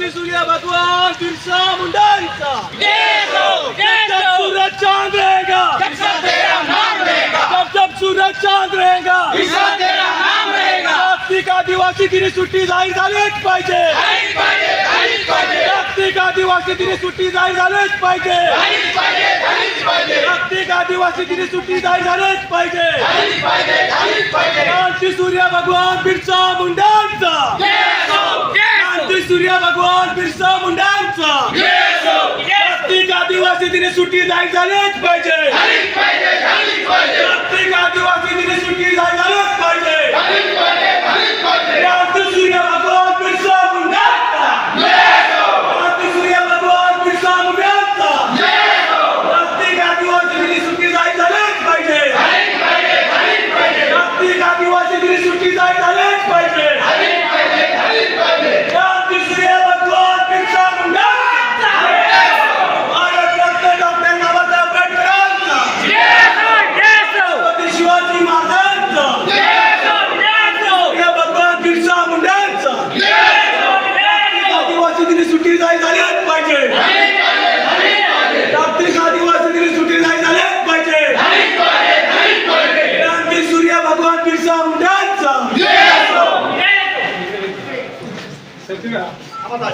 क्रांती सूर्य भगवान बिरसा मुंडांचा जब सूरज चाँद रहेगा जब जब सूरज चाँद रहेगा। जागतिक आदिवासी दिनी सुट्टी जाहीर झालीच पाहिजे जागतिक आदिवासी दिनी सुट्टी जाहीर झालीच पाहिजे जागतिक आदिवासी दिनी सुट्टी जाहीर झालीच पाहिजे क्रांती सूर्य भगवान बिरसा मुंडांचा क्रांती सूर्य भगवान बिरसा मुंडांचा. आदिवासी दिनी सुट्टी जाहीर झालीच पाहिजे. ハハハハ!